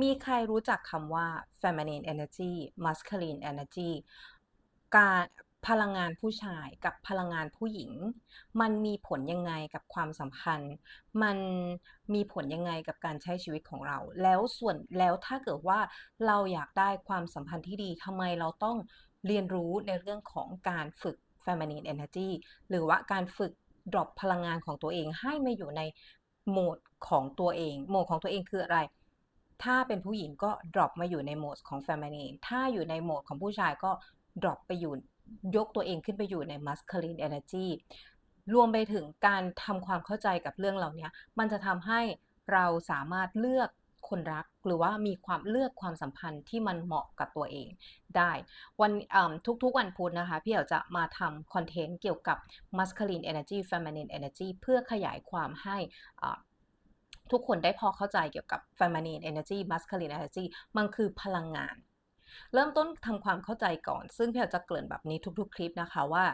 มีใครรู้จักคำว่า feminine energy masculine energy การพลังงานผู้ชายกับพลังงานผู้หญิง มันมีผลยังไงกับความสัมพันธ์ มันมีผลยังไงกับการใช้ชีวิตของเรา แล้วส่วนแล้วถ้าเกิดว่าเราอยากได้ความสัมพันธ์ที่ดีทำไมเราต้องเรียนรู้ในเรื่องของการฝึก feminine energy หรือว่าการฝึก drop พลังงานของตัวเองให้มาอยู่ในโหมดของตัวเอง โหมดของตัวเองคืออะไร ถ้าเป็นผู้หญิงก็ drop มาอยู่ในโหมดของ feminine ถ้าอยู่ในโหมดของผู้ชายก็ drop ไปอยู่ยกตัวเองขึ้นไปอยู่ใน masculine energy รวมไปถึงการทำความเข้าใจกับเรื่องเหล่านี้มันจะทำให้เราสามารถเลือกคนรักหรือว่ามีความเลือกความสัมพันธ์ที่มันเหมาะกับตัวเองได้วันทุกๆวันพุธนะคะ พี่เอ๋จะมาทำคอนเทนต์เกี่ยวกับ masculine energy feminine energy เพื่อขยายความให้ ทุกคนได้พอเข้าใจเกี่ยวกับ feminine energy masculine energy มันคือพลังงาน เริ่มต้นทำความเข้าใจก่อน ซึ่งพี่จะเกริ่นแบบนี้ทุกๆ คลิปนะคะว่า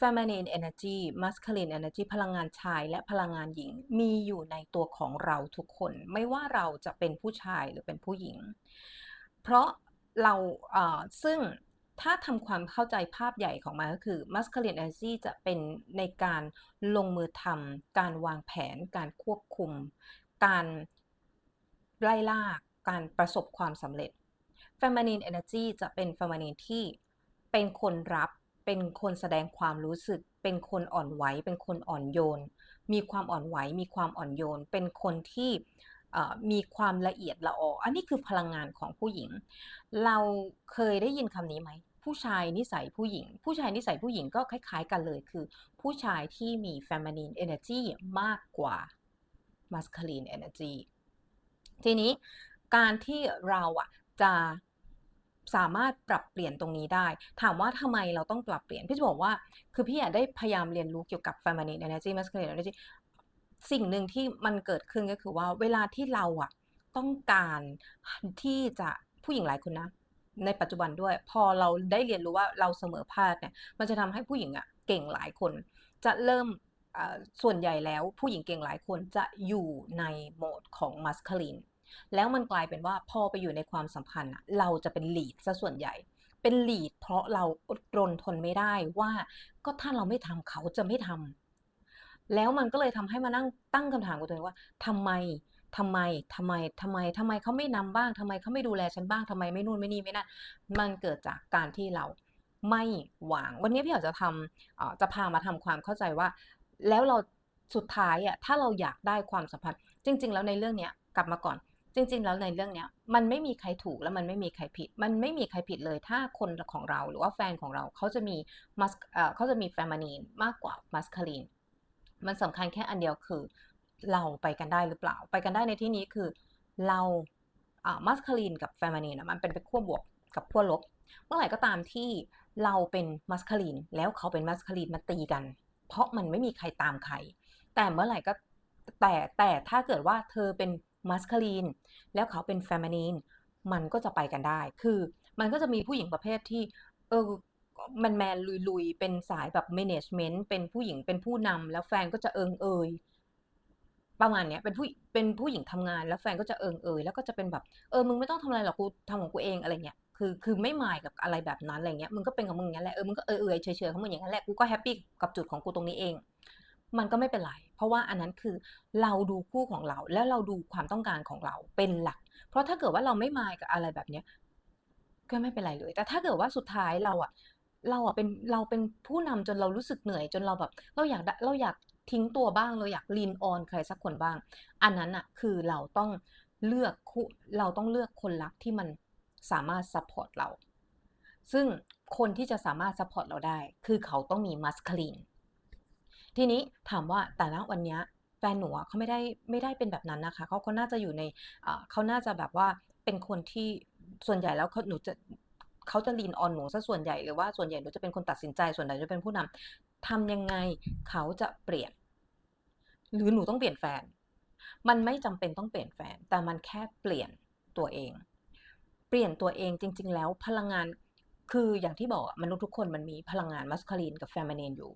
feminine energy masculine energy พลังงานชายและพลังงานหญิง มีอยู่ในตัวของเราทุกคน ไม่ว่าเราจะเป็นผู้ชายหรือเป็นผู้หญิง เพราะเราซึ่ง ถ้าทำความเข้าใจภาพใหญ่ของมันก็คือ masculine energy จะเป็นในการลงมือทำการวางแผน การควบคุม การไล่ล่าการประสบความสำเร็จ feminine energy จะเป็น feminine ที่เป็นคนรับ เป็นคนแสดงความรู้สึก เป็นคนอ่อนไหว เป็นคนอ่อนโยน มีความอ่อนไหว มีความอ่อนโยน เป็นคนที่มีความละเอียดละออ อันนี้คือพลังงานของผู้หญิง เราเคยได้ยินคำนี้ไหม ผู้ชายนิสัยผู้หญิง ผู้ชายนิสัยผู้หญิงก็คล้ายๆ กันเลยคือ ผู้ชายที่มี feminine energy มากกว่า masculine energy ทีนี้การที่เราอะจะสามารถปรับเปลี่ยนตรงนี้ได้ ถามว่าทำไมเราต้องปรับเปลี่ยน พี่จะบอกว่า คือพี่อยากได้พยายามเรียนรู้เกี่ยวกับ feminine energy masculine energy สิ่งหนึ่งที่มันเกิดขึ้นก็คือว่าเวลาที่เราอะต้องการที่จะผู้หญิงหลายคนนะ ในปัจจุบันด้วย พอเราได้เรียนรู้ว่าเราเสมอภาคเนี่ย มันจะทำให้ผู้หญิงอะเก่งหลายคน จะเริ่มส่วนใหญ่แล้วผู้หญิงเก่งหลายคนจะอยู่ในโหมดของมัสคาลินแล้วมันกลายเป็นว่าพอไปอยู่ในความสัมพันธ์เราจะเป็นลีดซะส่วนใหญ่ เป็นลีดเพราะเราอดรนทนไม่ได้ว่าก็ถ้าเราไม่ทำเขาจะไม่ทำแล้วมันก็เลยทำให้มานั่งตั้งคำถามกับตัวเองว่าทำไม ทำไมทำไมทำไมทำไมเขาไม่นำบ้างทำไมเขาไม่ดูแลฉันบ้างทำไมไม่นู่นไม่นี่ไม่นั่นมันเกิดจากการที่เราไม่หวางวันนี้พี่อยากจะทำจะพามาทำความเข้าใจว่า แล้วเราสุดท้ายอะถ้าเราอยากได้ความสัมพันธ์ จริง ๆ แล้วในเรื่องเนี้ยกลับมาก่อน จริง ๆ แล้วในเรื่องเนี้ยมันไม่มีใครถูกและมันไม่มีใครผิด มันไม่มีใครผิดเลยถ้าคนของเราหรือว่าแฟนของเราเขาจะมีมัสเขาจะมีแฟมินีนมากกว่ามัสคารีนมันสำคัญแค่อันเดียวคือ เราไปกันได้หรือเปล่า ไปกันได้ในที่นี้คือเรามัสคารีนกับแฟมินีนมันเป็นไปขั้วบวกกับขั้วลบ เมื่อไหร่ก็ตามที่เราเป็นมัสคารีนแล้วเขาเป็นมัสคารีนมาตีกัน เพราะมันไม่มีใครตามใคร แต่เมื่อไหร่ก็แต่แต่ถ้าเกิดว่าเธอเป็นมัสคาลีนแล้วเขาเป็นแฟมินีนมันก็จะไปกันได้ คือมันก็จะมีผู้หญิงประเภทที่เออมันแมนลุยๆ เป็นสายแบบเมネจเมนต์เป็นผู้หญิงเป็นผู้นำแล้วแฟนก็จะเอิงเอย ประมาณเนี้ยเป็นผู้เป็นผู้หญิงทำงานแล้วแฟนก็จะเอิงเอยแล้วก็จะเป็นแบบเออมึงไม่ต้องทำอะไรหรอกกูทำของกูเองอะไรเงี้ยคือคือไม่หมายกับอะไรแบบนั้นอะไรเงี้ยมึงก็เป็นกับมึงอย่างนั้นแหละเออมึงก็เออเออเฉยๆของมึงอย่างนั้นแหละกูก็แฮปปี้กับจุดของกูตรงนี้เอง มันก็ไม่เป็นไรเพราะว่าอันนั้นคือเราดูคู่ของเราแล้วเราดูความต้องการของเราเป็นหลัก เพราะถ้าเกิดว่าเราไม่มายกับอะไรแบบเนี้ยก็ไม่เป็นไรเลย แต่ถ้าเกิดว่าสุดท้ายเราอะเราอะเป็นเราเป็นผู้นำจนเรารู้สึกเหนื่อยจนเราแบบ เราอยากเราอยาก ทิ้งตัวบ้างเราอยากลีนออนใครสักคนบ้าง อันนั้นอะคือเราต้องเลือกเราต้องเลือกคนรักที่มันสามารถซัพพอร์ตเรา ซึ่งคนที่จะสามารถซัพพอร์ตเราได้ คือเขาต้องมีมัสคลีนทีนี้ถามว่าแต่ละวันนี้แฟนหนูเขาไม่ได้ไม่ได้เป็นแบบนั้นนะคะเขาเขาน่าจะอยู่ในเขาน่าจะแบบว่าเป็นคนที่ส่วนใหญ่แล้วเขาหนูจะเขาจะลีนออนหนูซะส่วนใหญ่หรือว่าส่วนใหญ่หนูจะเป็นคนตัดสินใจส่วนใหญ่จะเป็นผู้นำ ทำยังไงเขาจะเปลี่ยน หรือหนูต้องเปลี่ยนแฟน มันไม่จำเป็นต้องเปลี่ยนแฟน แต่มันแค่เปลี่ยนตัวเอง เปลี่ยนตัวเองจริง ๆ แล้วพลังงานคืออย่างที่บอกมนุษย์ทุกคนมันมีพลังงานมัสคารีนกับแฟมินีนอยู่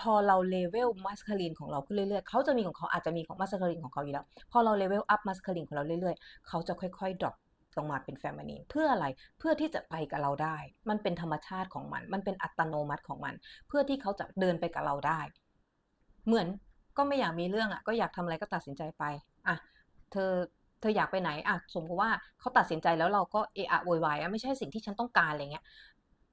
พอเราเลเวลมัสคาลินของเราขึ้นเรื่อยๆเขาจะมีของเขาอาจจะมีของมัสคาลินของเขาอยู่แล้ว พอเราเลเวลอัพมัสคาลินของเราเรื่อยๆ เขาจะค่อยๆดรอป ลงมาเป็นแฟมินีนเพื่ออะไรเพื่อที่จะไปกับเราได้ มันเป็นธรรมชาติของมัน มันเป็นอัตโนมัติของมัน เพื่อที่เขาจะเดินไปกับเราได้ เหมือนก็ไม่อยากมีเรื่องอะก็อยากทำอะไรก็ตัดสินใจไปอะเธอเธออยากไปไหนอะสมมติว่าเขาตัดสินใจแล้วเราก็เอะอะโวยวายอะไม่ใช่สิ่งที่ฉันต้องการอะไรเงี้ย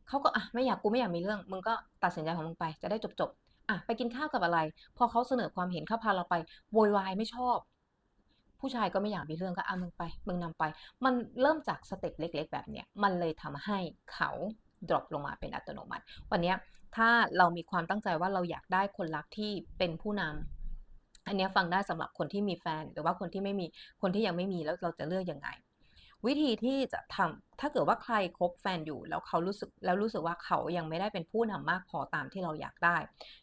เขาก็อะไม่อยากกูไม่อยากมีเรื่อง มึงก็ตัดสินใจของมึงไปจะได้จบๆอะไปกินข้าวกับอะไร พอเขาเสนอความเห็นเขาพาเราไปโวยวายไม่ชอบ ผู้ชายก็ไม่อยากมีเรื่องก็อะมึงไปมึงนำไป มันเริ่มจากสเต็ปเล็ก ๆ แบบเนี้ยมันเลยทำให้เขาดรอปลงมาเป็นอัตโนมัติ วันเนี้ยถ้าเรามีความตั้งใจว่าเราอยากได้คนรักที่เป็นผู้นำอันเนี้ยฟังได้สำหรับคนที่มีแฟน หรือว่าคนที่ไม่มีคนที่ยังไม่มีแล้วเราจะเลือกยังไง วิธีที่จะทำถ้าเกิดว่าใครคบแฟนอยู่แล้วเขารู้สึกแล้วรู้สึกว่าเขายังไม่ได้เป็นผู้นำมากพอตามที่เราอยากได้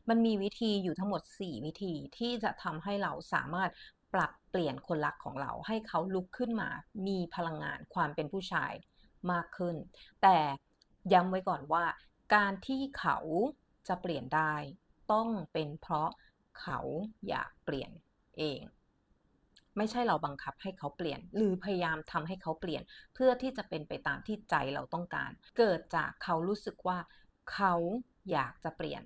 มันมีวิธีอยู่ทั้งหมด 4 วิธีที่จะทำให้เราสามารถ ปรับเปลี่ยนคนรักของเราให้เขาลุกขึ้นมา มีพลังงานความเป็นผู้ชายมากขึ้น แต่ย้ำไว้ก่อนว่า การที่เขาจะเปลี่ยนได้ ต้องเป็นเพราะเขาอยากเปลี่ยนเอง ไม่ใช่เราบังคับให้เขาเปลี่ยน หรือพยายามทำให้เขาเปลี่ยน เพื่อที่จะเป็นไปตามที่ใจเราต้องการ เกิดจากเขารู้สึกว่า เขาอยากจะเปลี่ยน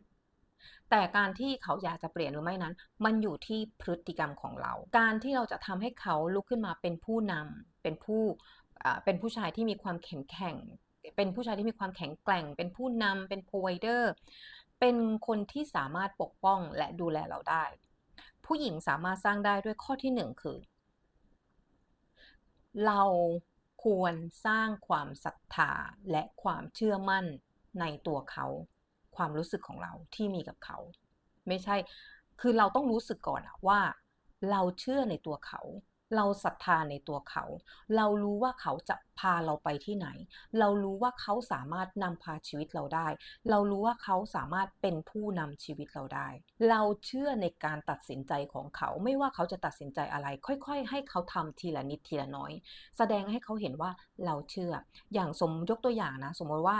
แต่การที่เขาอยากจะเปลี่ยนหรือไม่นั้น มันอยู่ที่พฤติกรรมของเรา การที่เราจะทำให้เขาลุกขึ้นมาเป็นผู้นำเป็นผู้เป็นผู้ชายที่มีความแข็งแกร่งเป็นผู้ชายที่มีความแข็งแกร่ง เป็นผู้นำเป็น provider เป็นคนที่สามารถปกป้องและดูแลเราได้ ผู้หญิงสามารถสร้างได้ด้วยข้อที่หนึ่งคือ เราควรสร้างความศรัทธาและความเชื่อมั่นในตัวเขา ความรู้สึกของเราที่มีกับเขา ไม่ใช่ คือเราต้องรู้สึกก่อนว่า เราเชื่อในตัวเขา เราศรัทธาในตัวเขา เรารู้ว่าเขาจะพาเราไปที่ไหน เรารู้ว่าเขาสามารถนำพาชีวิตเราได้ เรารู้ว่าเขาสามารถเป็นผู้นำชีวิตเราได้ เราเชื่อในการตัดสินใจของเขา ไม่ว่าเขาจะตัดสินใจอะไร ค่อย ๆ ให้เขาทำทีละนิดทีละน้อย แสดงให้เขาเห็นว่าเราเชื่อ อย่างสมยกตัวอย่างนะ สมมติว่า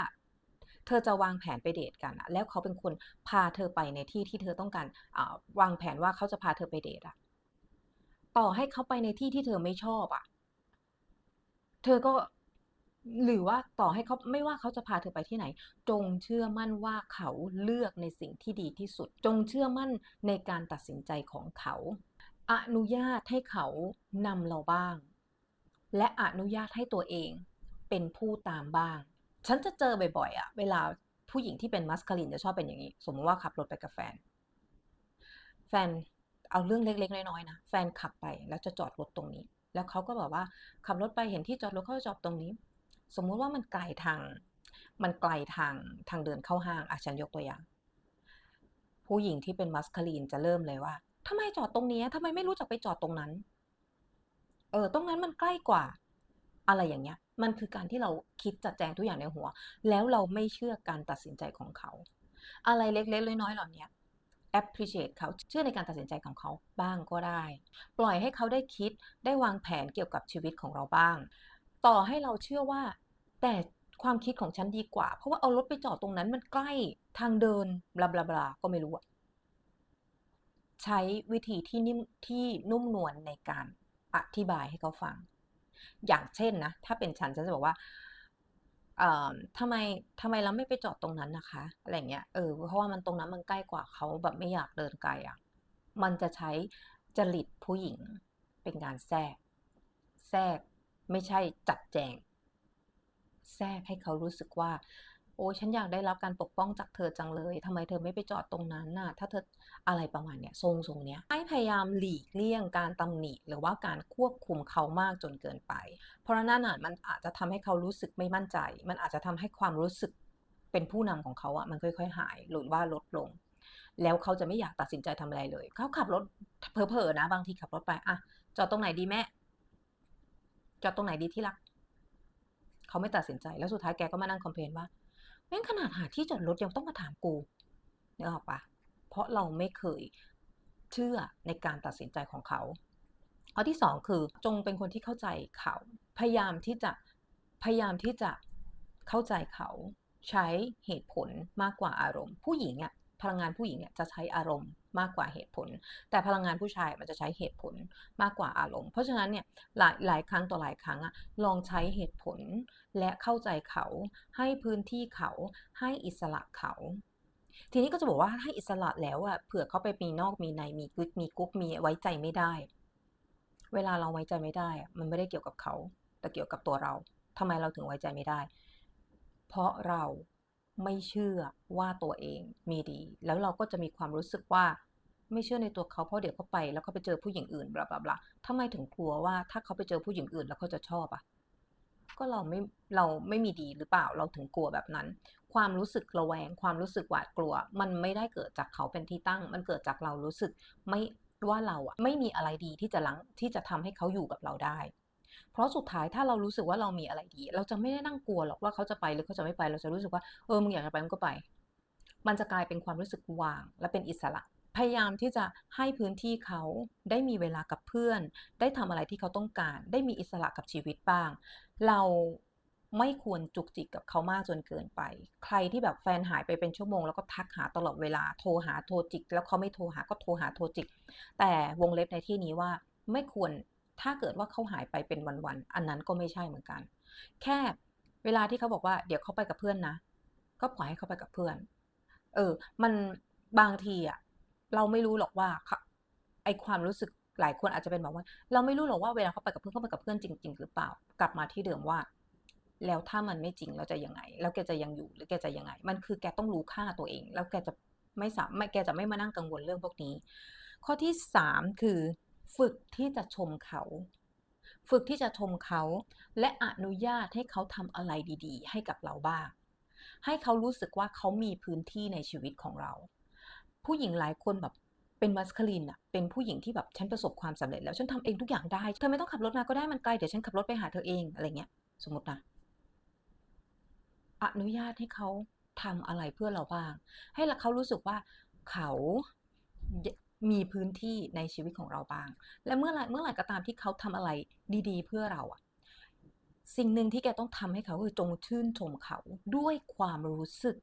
เธอจะวางแผนไปเดทกันอะแล้วเขาเป็นคนพาเธอไปในที่ที่เธอต้องการอ่าวางแผนว่าเขาจะพาเธอไปเดทอะต่อให้เขาไปในที่ที่เธอไม่ชอบอะเธอก็หรือว่าต่อให้เขาไม่ว่าเขาจะพาเธอไปที่ไหน จงเชื่อมั่นว่าเขาเลือกในสิ่งที่ดีที่สุด จงเชื่อมั่นในการตัดสินใจของเขา อนุญาตให้เขานำเราบ้าง และอนุญาตให้ตัวเองเป็นผู้ตามบ้าง ฉันจะเจอบ่อยๆอะเวลาผู้หญิงที่เป็นมัสคาลินจะชอบเป็นอย่างนี้ สมมติว่าขับรถไปกับแฟน แฟนเอาเรื่องเล็กๆน้อยๆนะ แฟนขับไปแล้วจะจอดรถตรงนี้ แล้วเขาก็บอกว่าขับรถไปเห็นที่จอดรถเขาจะจอดตรงนี้ สมมุติว่ามันไกลทาง มันไกลทางทางเดินเข้าห้างอะฉันยกตัวอย่าง ผู้หญิงที่เป็นมัสคาลีนจะเริ่มเลยว่าทำไมจอดตรงนี้ทำไมไม่รู้จักไปจอดตรงนั้น เออ ตรงนั้นมันใกล้กว่า อะไรอย่างเงี้ย มันคือการที่เราคิดจัดแจงทุกอย่างในหัว แล้วเราไม่เชื่อการตัดสินใจของเขา อะไรเล็กๆน้อยๆเหล่านี้ appreciate เขาเชื่อในการตัดสินใจของเขาบ้างก็ได้ ปล่อยให้เขาได้คิดได้วางแผนเกี่ยวกับชีวิตของเราบ้าง ต่อให้เราเชื่อว่า แต่ความคิดของฉันดีกว่า เพราะว่าเอารถไปจอดตรงนั้นมันใกล้ทางเดินบลาบลาบลาก็ไม่รู้อะใช้วิธีที่นิ่มที่นุ่มนวลในการอธิบายให้เขาฟัง อย่างเช่นนะ ถ้าเป็นฉันฉันจะบอกว่าเอ่อทำไมทำไมเราไม่ไปจอดตรงนั้นนะคะ อะไรเงี้ย เออ เพราะว่ามันตรงนั้นมันใกล้กว่าเขาแบบไม่อยากเดินไกลอะมันจะใช้จริตผู้หญิงเป็นการแทรก แทรกไม่ใช่จัดแจง แทรกให้เขารู้สึกว่า โอ้ฉันอยากได้รับการปกป้องจากเธอจังเลยทำไมเธอไม่ไปจอดตรงนั้นน่ะ ถ้าเธออะไรประมาณเนี้ยทรงทรงเนี้ยให้พยายามหลีกเลี่ยงการตำหนิ หรือว่าการควบคุมเขามากจนเกินไป เพราะนั่นน่ะมันอาจจะทำให้เขารู้สึกไม่มั่นใจ มันอาจจะทำให้ความรู้สึกเป็นผู้นำของเขาอะมันค่อย ๆ หายหรือว่าลดลง แล้วเขาจะไม่อยากตัดสินใจทำอะไรเลย เขาขับรถเผลอๆนะ บางทีขับรถไปอะจอดตรงไหนดีแม่จอดตรงไหนดีที่รัก เขาไม่ตัดสินใจแล้วสุดท้ายแกก็มานั่งคอมเพลนว่า แม่งขนาดหาที่จอดรถยังต้องมาถามกูนึกออกปะเพราะเราไม่เคยเชื่อในการตัดสินใจของเขา ข้อที่สองคือจงเป็นคนที่เข้าใจเขา พยายามที่จะพยายามที่จะเข้าใจเขา ใช้เหตุผลมากกว่าอารมณ์ ผู้หญิงอะ พลังงานผู้หญิงเนี่ยจะใช้อารมณ์มากกว่าเหตุผล แต่พลังงานผู้ชายมันจะใช้เหตุผลมากกว่าอารมณ์ เพราะฉะนั้นเนี่ยหลายหลายครั้งต่อหลายครั้งอะลองใช้เหตุผลและเข้าใจเขา ให้พื้นที่เขาให้อิสระเขา ทีนี้ก็จะบอกว่าให้อิสระแล้วอะเผื่อเขาไปมีนอกมีในมีกุ๊กมีกุ๊กมีไว้ใจไม่ได้ เวลาเราไว้ใจไม่ได้อะมันไม่ได้เกี่ยวกับเขา แต่เกี่ยวกับตัวเราทำไมเราถึงไว้ใจไม่ได้ เพราะเรา ไม่เชื่อว่าตัวเองมีดี แล้วเราก็จะมีความรู้สึกว่าไม่เชื่อในตัวเขาเพราะเดี๋ยวเขาไปแล้วเขาไปเจอผู้หญิงอื่นบลาบลาบลาทำไมถึงกลัวว่าถ้าเขาไปเจอผู้หญิงอื่นแล้วเขาจะชอบอะก็เราไม่เราไม่มีดีหรือเปล่าเราถึงกลัวแบบนั้น ความรู้สึกระแวง ความรู้สึกหวาดกลัว มันไม่ได้เกิดจากเขาเป็นที่ตั้ง มันเกิดจากเรารู้สึกไม่ว่าเราอะไม่มีอะไรดีที่จะลังที่จะทำให้เขาอยู่กับเราได้ เพราะสุดท้ายถ้าเรารู้สึกว่าเรามีอะไรดี เราจะไม่ได้นั่งกลัวหรอกว่าเขาจะไปหรือเขาจะไม่ไป เราจะรู้สึกว่าเออมึงอยากจะไปมึงก็ไป มันจะกลายเป็นความรู้สึกวาง และเป็นอิสระ พยายามที่จะให้พื้นที่เขาได้มีเวลากับเพื่อน ได้ทำอะไรที่เขาต้องการ ได้มีอิสระกับชีวิตบ้าง เราไม่ควรจุกจิกกับเขามากจนเกินไป ใครที่แบบแฟนหายไปเป็นชั่วโมงแล้วก็ทักหาตลอดเวลา โทรหาโทรจิก แล้วเขาไม่โทรหาก็โทรหาโทรจิก แต่วงเล็บในที่นี้ว่าไม่ควร ถ้าเกิดว่าเขาหายไปเป็นวันๆ อันนั้นก็ไม่ใช่เหมือนกัน แค่เวลาที่เขาบอกว่าเดี๋ยวเขาไปกับเพื่อนนะ ก็ปล่อยให้เขาไปกับเพื่อน เออ มันบางทีอะเราไม่รู้หรอกว่าไอความรู้สึกหลายคนอาจจะเป็นแบบว่า เราไม่รู้หรอกว่าเวลาเขาไปกับเพื่อนเขาไปกับเพื่อนจริง ๆ หรือเปล่า กลับมาที่เดิมว่า แล้วถ้ามันไม่จริงเราจะยังไง แล้วแกจะยังอยู่หรือแกจะยังไง มันคือแกต้องรู้ค่าตัวเอง แล้วแกจะไม่สามไม่แกจะไม่มานั่งกังวลเรื่องพวกนี้ ข้อที่สามคือ ฝึกที่จะชมเขา ฝึกที่จะชมเขา และอนุญาตให้เขาทำอะไรดีๆ ให้กับเราบ้าง ให้เขารู้สึกว่าเขามีพื้นที่ในชีวิตของเรา ผู้หญิงหลายคนแบบเป็นมัสคลีนอะเป็นผู้หญิงที่แบบฉันประสบความสำเร็จแล้วฉันทำเองทุกอย่างได้ เธอไม่ต้องขับรถมาก็ได้มันไกลเดี๋ยวฉันขับรถไปหาเธอเองอะไรเงี้ย สมมตินะอนุญาตให้เขาทำอะไรเพื่อเราบ้าง ให้เขารู้สึกว่าเขา มีพื้นที่ในชีวิตของเราบ้าง และเมื่อไหร่เมื่อไหร่ก็ตามที่เขาทำอะไรดีๆ เพื่อเราอะสิ่งหนึ่งที่แกต้องทำให้เขาคือจงชื่นชมเขาด้วยความรู้สึก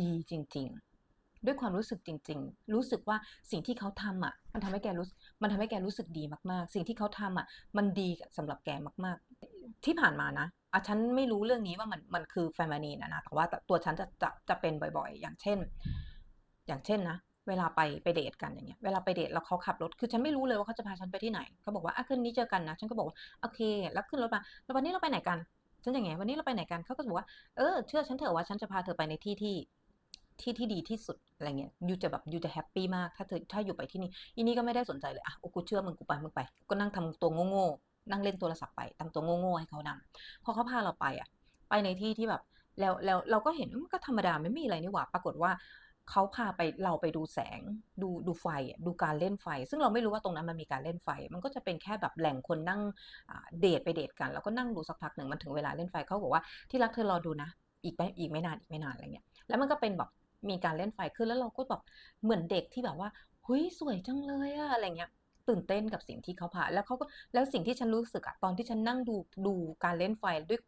ดีจริง ๆ ด้วยความรู้สึกจริง ๆ รู้สึกว่าสิ่งที่เขาทำอะ มันทำให้แกรู้มันทำให้แกรู้สึกดีมาก ๆ สิ่งที่เขาทำอะ มันดีสำหรับแกมาก ๆ ที่ผ่านมานะอะฉันไม่รู้เรื่องนี้ว่ามันมันคือแฟมินีนะนะแต่ว่าตัวฉันจะจะจะเป็นบ่อย ๆ อย่างเช่น อย่างเช่นนะ เวลาไปไปเดทกันอย่างเงี้ย เวลาไปเดทแล้วเขาขับรถ คือฉันไม่รู้เลยว่าเขาจะพาฉันไปที่ไหน เขาบอกว่าอะคืนนี้เจอกันนะ ฉันก็บอกว่าโอเค แล้วขึ้นรถมา แล้ววันนี้เราไปไหนกัน ฉันอย่างเงี้ย วันนี้เราไปไหนกัน เขาก็บอกว่า เออ เชื่อฉันเถอะว่าฉันจะพาเธอไปในที่ที่ที่ที่ดีที่สุดอะไรเงี้ยยูจะแบบยูจะแฮปปี้มาก ถ้าเธอถ้าอยู่ไปที่นี่อีนี่ก็ไม่ได้สนใจเลย อะโอ้กูเชื่อมึงกูไปมึงไป ก็นั่งทำตัวโง่ๆ นั่งเล่นโทรศัพท์ไปทำตัวโง่ๆให้เขานำพอเขาพาเราไปอะ ไปในที่ที่แบบ แล้วแล้วเราก็เห็นมันก็ธรรมดาไม่มีอะไรนี่หว่า ปรากฏว่า เขาพาไปเราไปดูแสง ดูดูไฟดูการเล่นไฟ ซึ่งเราไม่รู้ว่าตรงนั้นมันมีการเล่นไฟ มันก็จะเป็นแค่แบบแหล่งคนนั่งเดทไปเดทกัน แล้วก็นั่งดูสักพักหนึ่งมันถึงเวลาเล่นไฟเขาบอกว่าที่รักเธอรอดูนะ อีกไม่อีกไม่นานอีกไม่นานอะไรเงี้ยแล้วมันก็เป็นแบบมีการเล่นไฟขึ้นแล้วเราก็แบบเหมือนเด็กที่แบบว่าเฮ้ยสวยจังเลยอะอะไรเงี้ยตื่นเต้นกับสิ่งที่เขาผ่านแล้วเขาก็แล้วสิ่งที่ฉันรู้สึกอะตอนที่ฉันนั่งดูดูการเล่นไฟด้วย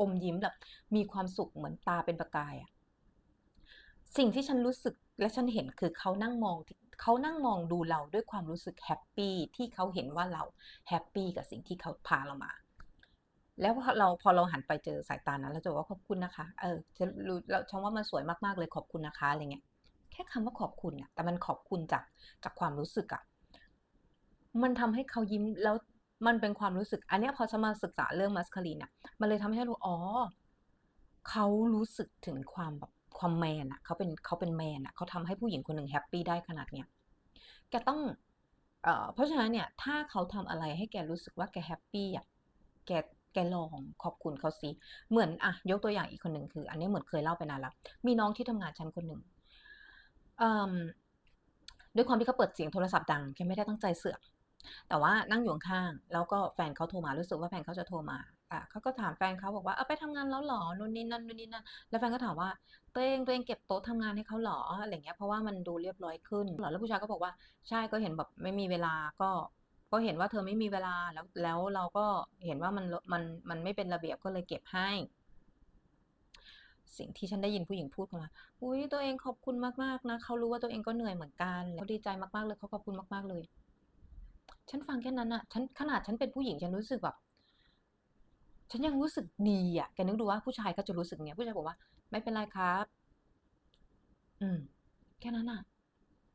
อมยิ้มแบบมีความสุขเหมือนตาเป็นประกายอะ สิ่งที่ฉันรู้สึกและฉันเห็นคือเขานั่งมองเขานั่งมองดูเราด้วยความรู้สึกแฮปปี้ที่เขาเห็นว่าเราแฮปปี้กับสิ่งที่เขาพาเรามา แล้วพอเราพอเราหันไปเจอสายตานั้นเราจะว่าขอบคุณนะคะ เออฉันรู้แล้วฉันว่ามันสวยมากๆเลยขอบคุณนะคะอะไรเงี้ยแค่คำว่าขอบคุณอะแต่มันขอบคุณจากจากความรู้สึกอะมันทำให้เขายิ้มแล้วมันเป็นความรู้สึก อันนี้พอฉันมาศึกษาเรื่องมัสคารีนอะมันเลยทำให้รู้อ๋อเขารู้สึกถึงความแบบ ความแมนอะเขาเป็นเขาเป็นแมนอะเขาทำให้ผู้หญิงคนหนึ่งแฮปปี้ได้ขนาดเนี้ยแกต้องเอ่อเพราะฉะนั้นเนี่ยถ้าเขาทำอะไรให้แกรู้สึกว่าแกแฮปปี้อะแกแกลองขอบคุณเขาสิเหมือนอะยกตัวอย่างอีกคนหนึ่งคือ อันนี้เหมือนเคยเล่าไปนานแล้วมีน้องที่ทำงานชั้นคนหนึ่งด้วยความที่เขาเปิดเสียงโทรศัพท์ดังแกไม่ได้ตั้งใจเสือก แต่ว่านั่งอยู่ข้างแล้วก็แฟนเขาโทรมารู้สึกว่าแฟนเขาจะโทรมาอะเขาก็ถามแฟนเขาบอกว่าเอาไปทำงานแล้วหรอนู่นนี่นั่นนู่นนี่นั่นแล้วแฟนก็ถามว่าตัวเองตัวเองเก็บโต๊ะทำงานให้เขาหรออะไรเงี้ยเพราะว่ามันดูเรียบร้อยขึ้นหรอแล้วผู้ชายก็บอกว่าใช่ก็เห็นแบบไม่มีเวลาก็ก็เห็นว่าเธอไม่มีเวลาแล้วแล้วเราก็เห็นว่ามันมันมันไม่เป็นระเบียบก็เลยเก็บให้ สิ่งที่ฉันได้ยินผู้หญิงพูดมาอุ๊ยตัวเองขอบคุณมากๆนะเขารู้ว่าตัวเองก็เหนื่อยเหมือนกันเขาดีใจมากๆเลยเขาขอบคุณมากๆเลย ฉันฟังแค่นั้นน่ะฉันขนาดฉันเป็นผู้หญิงฉันรู้สึกแบบฉันยังรู้สึกดีอะแกนึกดูว่าผู้ชายก็จะรู้สึกอย่างเงี้ยผู้ชายบอกว่า"ไม่เป็นไรครับ"อืม แค่นั้นน่ะ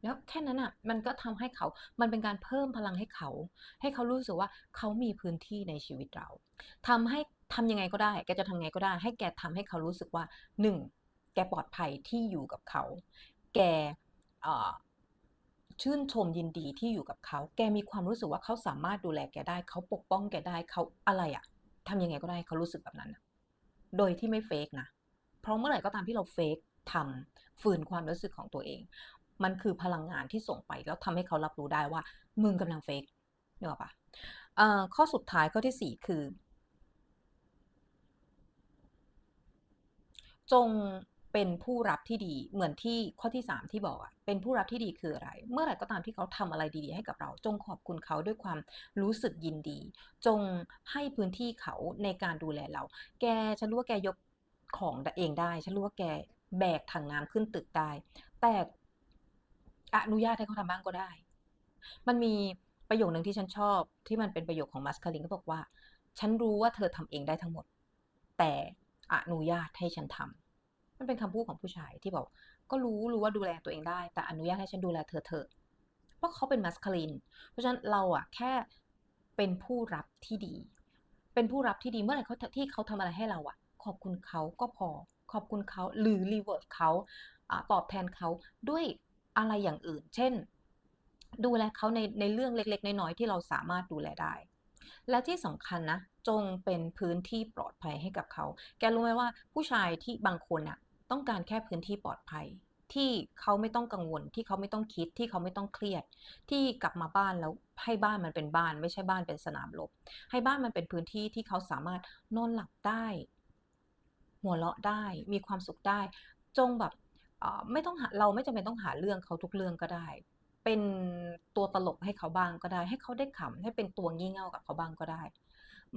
แล้วแค่นั้นน่ะมันก็ทำให้เขา มันเป็นการเพิ่มพลังให้เขา ให้เขารู้สึกว่าเขามีพื้นที่ในชีวิตเราทำให้ทำยังไงก็ได้ แกจะทำยังไงก็ได้ ให้แกทำให้เขารู้สึกว่า1แกปลอดภัยที่อยู่กับเขา แกเอ่อ ชื่นชมยินดีที่อยู่กับเขา แกมีความรู้สึกว่าเขาสามารถดูแลแกได้ เขาปกป้องแกได้ เขาอะไรอะทำยังไงก็ได้เขารู้สึกแบบนั้น โดยที่ไม่ fake นะ เพราะเมื่อไหร่ก็ตามที่เรา fake ทำฝืนความรู้สึกของตัวเอง มันคือพลังงานที่ส่งไปแล้วทำให้เขารับรู้ได้ว่า มึงกำลัง fake นึกออกเปล่า?เอ่อข้อสุดท้ายข้อที่4คือ จง เป็นผู้รับที่ดีเหมือนที่ข้อที่ 3 ที่บอกอะเป็นผู้รับที่ดีคืออะไร?เมื่อไหร่ก็ตามที่เขาทำอะไรดีๆ ให้กับเรา จงขอบคุณเขาด้วยความรู้สึกยินดี จงให้พื้นที่เขาในการดูแลเรา แกฉันรู้ว่าแกยกของเองได้ฉันรู้ว่าแกแบกถังน้ำขึ้นตึกได้ แต่อนุญาตให้เขาทำบ้างก็ได้ มันมีประโยคหนึ่งที่ฉันชอบที่มันเป็นประโยคของ masculine เขาบอกว่า"ฉันรู้ว่าเธอทำเองได้ทั้งหมด แต่อนุญาตให้ฉันทำ" มันเป็นคำพูดของผู้ชายที่บอก"ก็รู้รู้ว่าดูแลตัวเองได้ แต่อนุญาตให้ฉันดูแลเธอเถอะ"เพราะเขาเป็น masculine เพราะฉะนั้นเราอะแค่เป็นผู้รับที่ดี เป็นผู้รับที่ดีเมื่อไหร่เขาที่เขาทำอะไรให้เราอะขอบคุณเขาก็พอ ขอบคุณเขาหรือ reward เขาอตอบแทนเขาด้วยอะไรอย่างอื่น เช่น ดูแลเขาในในเรื่องเล็ก ๆ น้อยๆที่เราสามารถดูแลได้ และที่สำคัญนะ จงเป็นพื้นที่ปลอดภัยให้กับเขา แกรู้ไหมว่าผู้ชายที่บางคนน่ะ ต้องการแค่พื้นที่ปลอดภัย ที่เขาไม่ต้องกังวล ที่เขาไม่ต้องคิด ที่เขาไม่ต้องเครียด ที่กลับมาบ้านแล้วให้บ้านมันเป็นบ้าน ไม่ใช่บ้านเป็นสนามรบให้บ้านมันเป็นพื้นที่ที่เขาสามารถนอนหลับได้หัวเราะได้ มีความสุขได้ จงแบบไม่ต้องเราไม่จำเป็นต้องหาเรื่องเขาทุกเรื่องก็ได้ เป็นตัวตลกให้เขาบ้างก็ได้ ให้เขาได้ขำให้เป็นตัวงี่เง่ากับเขาบ้างก็ได้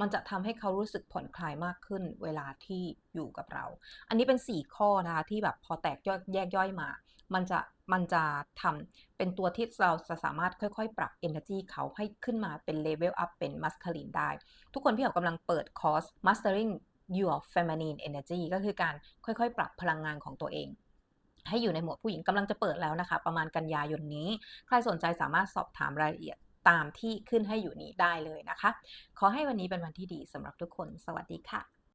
มันจะทำให้เขารู้สึกผ่อนคลายมากขึ้นเวลาที่อยู่กับเรา อันนี้เป็น 4 ข้อนะคะที่แบบพอแตกย่อยแยกย่อยมา มันจะมันจะทำเป็นตัวที่เราจะสามารถค่อยๆ ปรับเอเนอร์จีเขาให้ขึ้นมาเป็น level up เป็น masculine ได้ ทุกคนพี่แอ๋วกำลังเปิดคอร์ส Mastering Your Feminine Energy ก็คือการค่อยๆ ปรับพลังงานของตัวเองให้อยู่ในหมวดผู้หญิงกำลังจะเปิดแล้วนะคะ ประมาณกันยายนนี้ ใครสนใจสามารถสอบถามรายละเอียด ตามที่ขึ้นให้อยู่นี้ได้เลยนะคะ ขอให้วันนี้เป็นวันที่ดีสำหรับทุกคน สวัสดีค่ะ